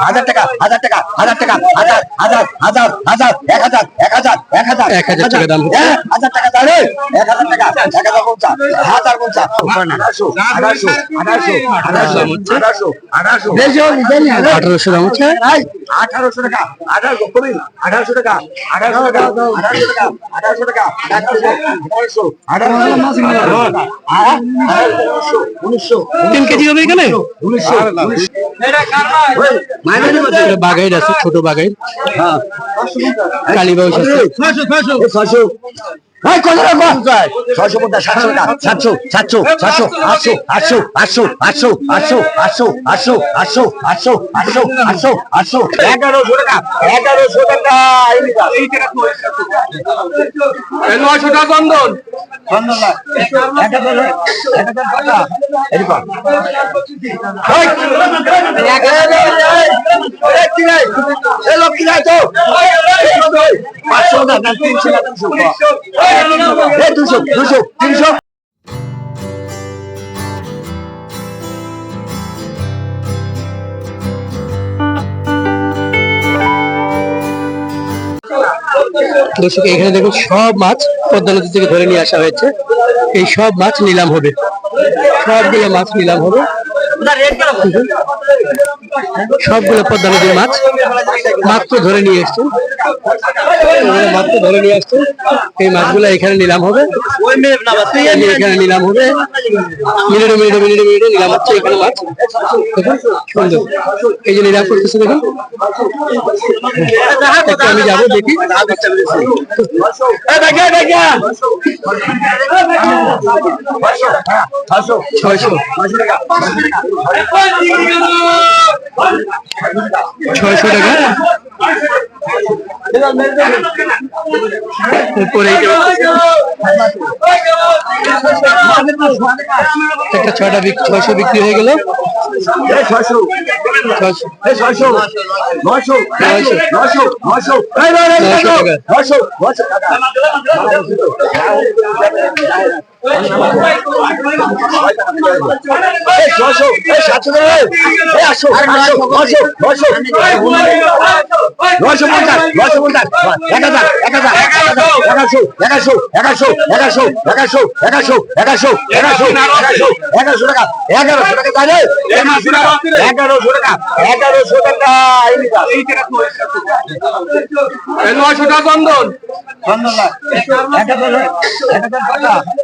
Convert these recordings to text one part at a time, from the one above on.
হাজার টাকা হাজার টাকা হাজার টাকা হাজার হাজার হাজার হাজার এক হাজার এক হাজার এক হাজার এক হাজার টাকা দাম হাজার টাকা দাম এক হাজার টাকা এক হাজার পঞ্চাশ হাজার পঞ্চাশ আঠারোশো আঠারোশো আঠারোশো আঠারোশো আঠারোশো আঠারোশো। আঠারোশো দাম হচ্ছে? আঠারোশো টাকা আঠারোশো কবি আঠারোশো টাকা আঠারোশো টাকা আঠারোশো টাকা আঠারোশো টাকা আঠারোশো আঠারোশো আঠারোশো উনিশশো তিন কেজি হবে এখানে? উনিশশো উনিশশো বাঘাইর আছে ছোট বাঘাইর কালীবাউস আছে। ছয়শো এই কত টাকা ছয়শো পঞ্চাশ সাতশো সাতশো সাতশো সাতশো আটশো আটশো আটশো আটশো আটশো আটশো আটশো আটশো আটশো আটশো আটশো আটশো এগারোশো টাকা এগারোশো টাকা নয়শো টাকা বন্ধন পাঁচশো না তিনশো না তিনশো দর্শক, এখানে দেখুন, সব মাছ পদ্মা নদী থেকে ধরে নিয়ে আসা হয়েছে। এই সব মাছ নিলাম হবে। সবগুলো মাছ নিলাম হবে। সবগুলো পদ্মা নদীর মাছ। মাত্র ধরে নিয়ে এসছেন মাত্র ধরে নিয়ে আসছেন এই মাছগুলো এখানে নিলাম হবে। এখানে নিলাম হবে। মিনিটে মিনিটে মিনিটে মিনিটে নিলাম হচ্ছে এখানে মাছ। সুন্দর। এই যে নিলাম করতেছে দেখুন। আমি যাব দেখি। ছয়শো। ছয়শো টাকা? এরপরে একটা ছয়টা ছয়শো বিক্রি হয়ে গেল। ছয়শো। ছয়শো ছয়শো নয়শো। নয়শো। নয়শো। নয়শো। নয়শো টাকা। নয়শো। নয়শো। টাকা টাকা নয়শো পঞ্চাশ নয়শো পঞ্চাশ এক হাজার এক হাজার এক হাজার এগারোশো এগারোশো এগারোশো এগারোশো এগারোশো এগারোশো এগারোশো এগারোশো এগারোশো এগারোশো টাকা। এগারোশো টাকা তাহলে এগারোশো টাকা এগারোশো টাকা। এই টাকা নয়শো টাকা বন্ধন পাঁচশো না তিনশো না তিনশো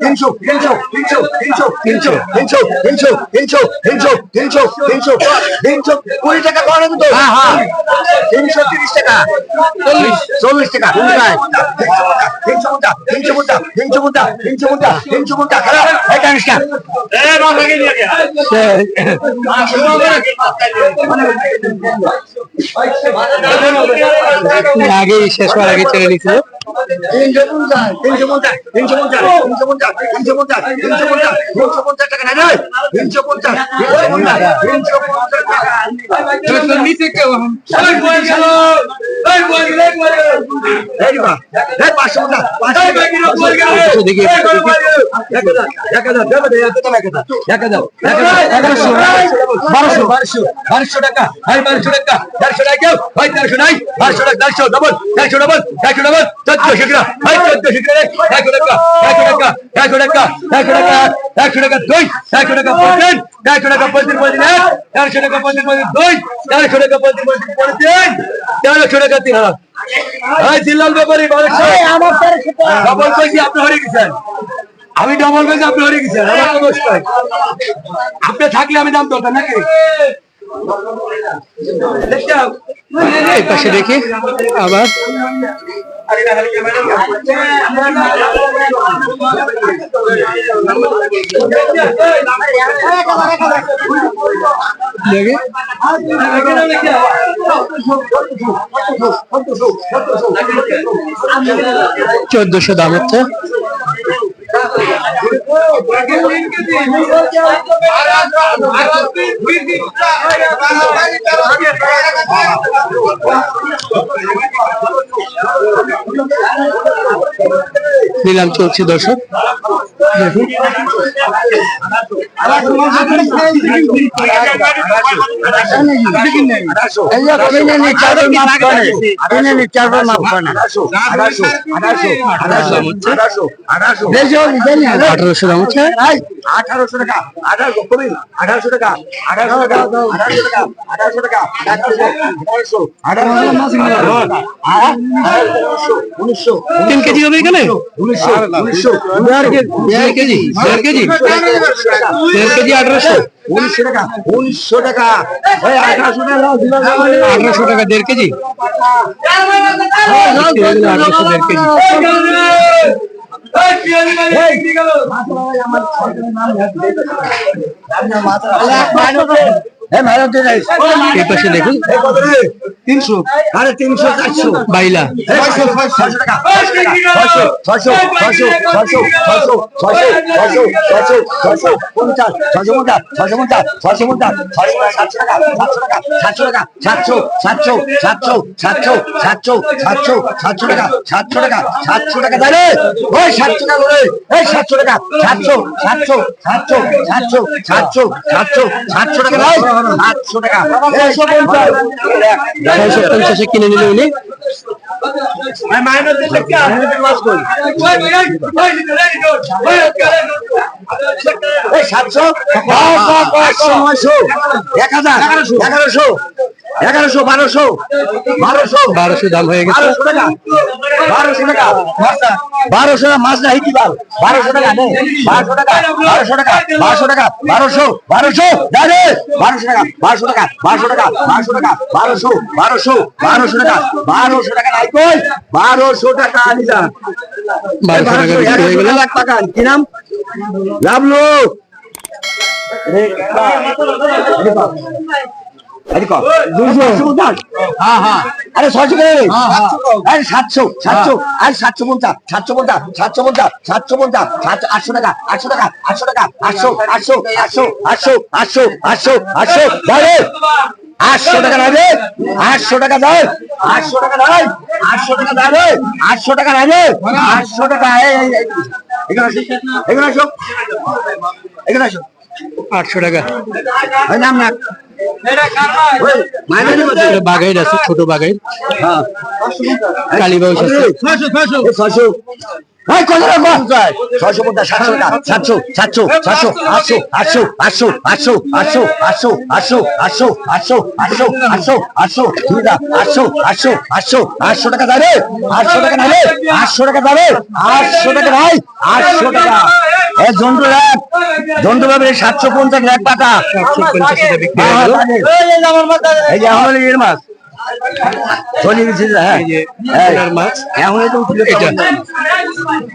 তিনশো তিনশো তিনশো তিনশো তিনশো তিনশো তিনশো তিনশো তিনশো তিনশো তিনশো তিনশো কুড়ি টাকা তো হ্যাঁ হ্যাঁ তিনশো তিরিশ টাকা চল্লিশ চল্লিশ টাকা তিনশো মুদ্রা তিনশো মুদ্রা তিনশো মুদ্রা তিনশো মুদ্রা তিনশো মুদ্রা এই কানিস না আগেই শেষ হওয়ার আগে ছেড়ে নিছিল তিনশো পঞ্চাশ তিনশো পঞ্চাশ তিনশো পঞ্চাশ তিনশো পঞ্চাশ তিনশো পঞ্চাশ তিনশো পঞ্চাশ তিনশো পঞ্চাশ টাকা নেই তিনশো পঞ্চাশ তিনশো পঞ্চাশ পঞ্চাশ টাকা। পাঁচশো পঞ্চাশ, পাঁচশো দেখি, বারোশো, বারোশো টাকা, ভাই বারোশো টাকা, দেড়শো টাকা ভাই দেড়শো নাই, বারোশো টাকা, দেড়শো, ডবল, দেড়শো ডবল, দেড়শো ডবল, চোদ্দশো। টাকা, ভাই চোদ্দশো টাকা, একশো টাকা, একশো টাকা, একশো টাকা, একশো টাকা, একশো টাকা, দুই, একশো টাকা, পঁচিশ, একশো টাকা, পঁচিশ, পঁচিশ, এক, দেড়শো টাকা, পঁচিশ, পঁচিশ, দুই, দেড়শো টাকা, পঁচিশ, পঁচিশ, পঁচিশ, তিন, তেরোশো টাকা, তিন হাজার। ভাই জিল্লাল ব্যাপারী ডবল কইছি আপনি হরে গেছেন। আমি ডবল কইছি আপনি হরে গেছেন আমার আপনি থাকলে আমি দাম দরকার নাকি? পাশে দেখি আবার। চোদ্দশো দাম হচ্ছে। নিলাম চলছে দর্শক। আঠারোশো টাকা আঠারোশো টাকা আঠারোশো টাকা আঠারোশো উনিশশো তিন কেজি হবে এখানে উনিশশো উনিশশো দেড় কেজি দেড় কেজি। দেড় কেজি আঠারোশো। উনিশশো টাকা। উনিশশো টাকা আঠারোশো টাকা দেড় কেজি। আঠারোশো দেড় কেজি। এই পাশে দেখুন তিনশো আরে তিনশো চারশো বাইলা সাতশো টাকা আটশো টাকা ছয়শো পঞ্চাশে কিনে নিলে উনি সাতশো এক হাজার এগারোশো এগারোশো বারোশো বারোশো। বারোশো দাম হয়ে গেছে। বারোশো টাকা। বারোশো টাকা। বারোশো টাকা মাছ না হিটি বাল। বারোশো টাকা বারোশো টাকা বারোশো টাকা বারোশো টাকা বারোশো বারোশো জানে বারোশো টাকা বারোশো টাকা বারোশো টাকা বারোশো টাকা বারোশো বারোশো বারোশো টাকা বারোশো টাকা নাই কই? বারোশো টাকা আনিলা বারোশো টাকা বিক্রি হয়ে গেল। লাখ টাকা। কি নাম? লাভলু আরে ছয়শো করে। আরে সাতশো সাতশো আরে সাতশো পঞ্চাশ সাতশো পঞ্চাশ সাতশো পঞ্চাশ সাতশো পঞ্চাশ সাতশো আটশো টাকা আটশো টাকা আটশো টাকা আটশো আটশো আটশো আটশো আটশো আটশো আটশো ধরে। আটশো টাকা নেবে আটশো টাকা দেয় আটশো টাকা দেয় আটশো টাকা দেবে আটশো টাকা নেবে আটশো টাকা এখানে আসো এখানে আসো এখানে আসো। আটশো টাকা। নাম না বাগাইর আছে ছোট বাগাইর কালীবাউস আছে ছয়শো পঞ্চাশ সাতশো সাতশো সাতশো সাতশো আটশো আটশো আটশো আটশো আটশো আটশো আটশো আটশো আটশো আটশো আটশো আটশো আটশো আটশো আটশো আটশো টাকা আটশো টাকা আটশো টাকা দাঁড়ে আটশো টাকা ভাই আটশো টাকা এ জন্টু এক জন্টু ভাবে সাতশো পঞ্চাশ এক পাতা হয়ে এই যে আমার মাছ চলে গেছে হ্যাঁ এখন তো তুলে এটা।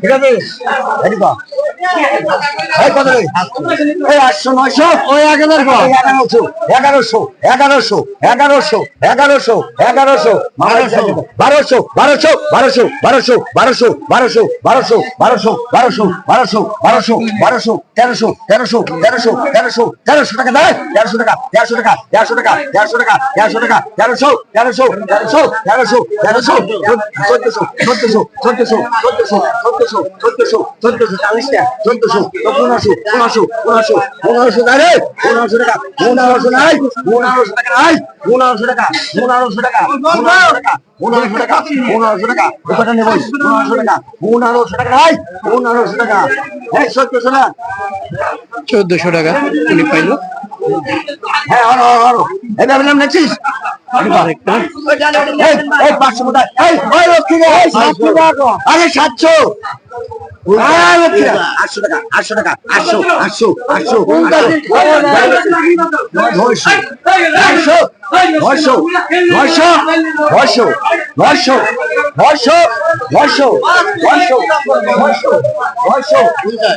ঠিক আছে এদিকে কর। এই কত রে? এই আটশো নয়শো ওই এক হাজার। এই এগারোশো এগারোশো এগারোশো এগারোশো এগারোশো এগারোশো বারোশো বারোশো বারোশো বারোশো বারোশো বারোশো বারোশো বারোশো বারোশো বারোশো বারোশো বারোশো তেরোশো তেরোশো তেরোশো তেরোশো তেরোশো টাকা দেয় তেরোশো টাকা তেরোশো টাকা তেরোশো টাকা তেরোশো টাকা তেরোশো টাকা তেরোশো তেরোশো তেরোশো তেরোশো তেরোশো চোদ্দশো চোদ্দশো চোদ্দশো চোদ্দশো চোদ্দশো চোদ্দশো চোদ্দশো চালিশ টাকা চোদ্দশো পনেরোশো পনেরোশো পনেরোশো পনেরোশো টাকা পনেরোশো টাকা পনেরোশো নাই পনেরোশো টাকা নাই পনেরোশো টাকা পনেরোশো টাকা পনেরোশো টাকা পনেরোশো টাকা পনেরোশো টাকা ওটা নেব পনেরোশো টাকা পনেরোশো টাকা নাই পনেরোশো টাকা এই চোদ্দশো না চোদ্দশো টাকা উনি পাইলো হ্যাঁ আরও আরও আরও এই ভাবলাম আরে সাতশো আটশো টাকা আটশো টাকা আটশো আটশো আটশো নয়শো নয়শো নয়শো নয়শো নয়শো নয়শো নয়শো নয়শো নয়শো নয়শো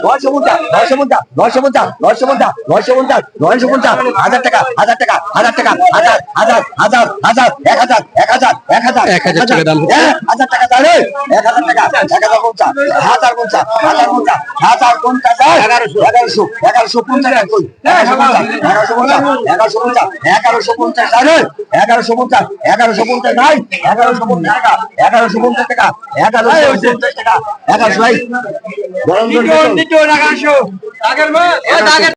নয়শো পঞ্চাশ নয়শো পঞ্চাশ নয়শো পঞ্চাশ নয়শো পঞ্চাশ নয়শো পঞ্চাশ নয়শো পঞ্চাশ হাজার টাকা হাজার টাকা হাজার টাকা হাজার হাজার হাজার হাজার এক হাজার এক হাজার এক হাজার এক হাজার টাকা দাম হাজার টাকা দাম। এক হাজার টাকা এক হাজার পঞ্চাশ হাজার পঞ্চাশ হাজার পঞ্চাশ হাজার পঞ্চাশ এগারোশো এগারোশো এগারোশো পঞ্চাশ এগারোশো পঞ্চাশ এগারোশো পঞ্চাশ এগারোশো পঞ্চাশ এগারোশো পঞ্চাশ এগারোশো পঞ্চাশ এগারোশো পঞ্চাশ নাই এগারোশো পঞ্চাশ টাকা এগারোশো পঞ্চাশ টাকা এগারোশো টাকা এগারোশো ভাই।